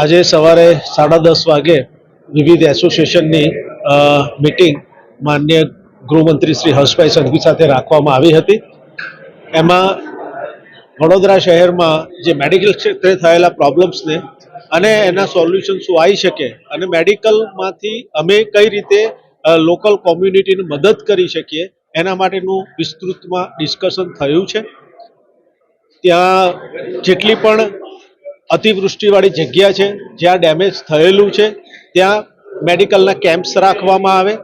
આજે સવારે સાડા દસ વાગે વિવિધ એસોસિએશનની મિટિંગ માન્ય ગૃહમંત્રી શ્રી હર્ષભાઈ સંઘવી સાથે રાખવામાં આવી હતી. એમાં વડોદરા શહેરમાં જે મેડિકલ ક્ષેત્રે થયેલા પ્રોબ્લેમ્સને અને એના સોલ્યુશન શું આવી શકે અને મેડિકલમાંથી અમે કઈ રીતે લોકલ કોમ્યુનિટીને મદદ કરી શકીએ એના માટેનું વિસ્તૃતમાં ડિસ્કશન થયું છે. ત્યાં જેટલી પણ અતિવૃષ્ટિવાળી જગ્યા છે, જ્યાં ડેમેજ થયેલું છે, ત્યાં મેડિકલના કેમ્પ્સ રાખવામાં આવે.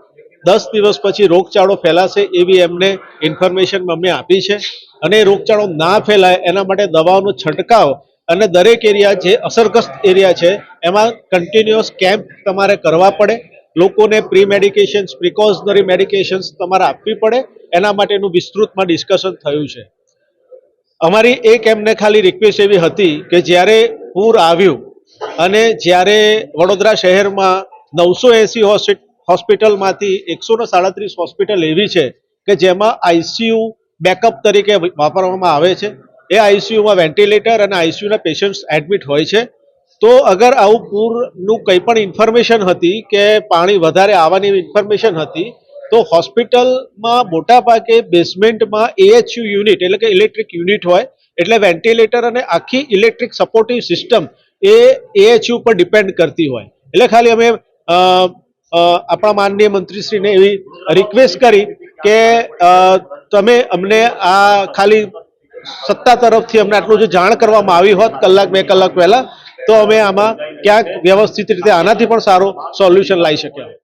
દસ દિવસ પછી રોગચાળો ફેલાશે એવી એમને ઇન્ફોર્મેશન અમને આપી છે. અને રોગચાળો ના ફેલાય એના માટે દવાઓનો છંટકાવ અને દરેક એરિયા જે અસરગ્રસ્ત એરિયા છે, એમાં કન્ટિન્યુઅસ કેમ્પ તમારે કરવા પડે. લોકોને પ્રી મેડિકેશન્સ પ્રિકોશનરી મેડિકેશન્સ તમારે આપવી પડે. એના માટેનું વિસ્તૃતમાં ડિસ્કશન થયું છે. અમારી એક એમને ખાલી રિક્વેસ્ટ એવી હતી કે જ્યારે પૂર આવ્યું અને જ્યારે વડોદરા શહેરમાં નવસો એંસી હોસ્પિટલમાંથી એકસો ને સાડત્રીસ હોસ્પિટલ એવી છે કે જેમાં આઈસીયુ બેકઅપ તરીકે વાપરવામાં આવે છે. એ આઈસીયુમાં વેન્ટિલેટર અને આઈસીયુના પેશન્ટ્સ એડમિટ હોય છે. તો અગર આવું પૂરનું કંઈ પણ ઇન્ફોર્મેશન હતી કે પાણી વધારે આવવાની ઇન્ફોર્મેશન હતી તો હોસ્પિટલમાં મોટા ભાગે બેઝમેન્ટમાં એએચયુ યુનિટ, એટલે કે ઇલેક્ટ્રિક યુનિટ હોય, એટલે વેન્ટિલેટર અને આખી ઇલેક્ટ્રિક સપોર્ટિવ સિસ્ટમ એ એએચયુ પર ડિપેન્ડ કરતી હોય એટલે ખાલી અમે આપણા માનનીય મંત્રીશ્રીને એવી રિક્વેસ્ટ કરી કે તમે અમને આ ખાલી સત્તા તરફથી અમને આટલું જો જાણ કરવામાં આવી હોત કલાક, બે કલાક પહેલા, તો અમે આમાં ક્યાંક વ્યવસ્થિત રીતે આનાથી પણ સારું સોલ્યુશન લાવી શક્યા.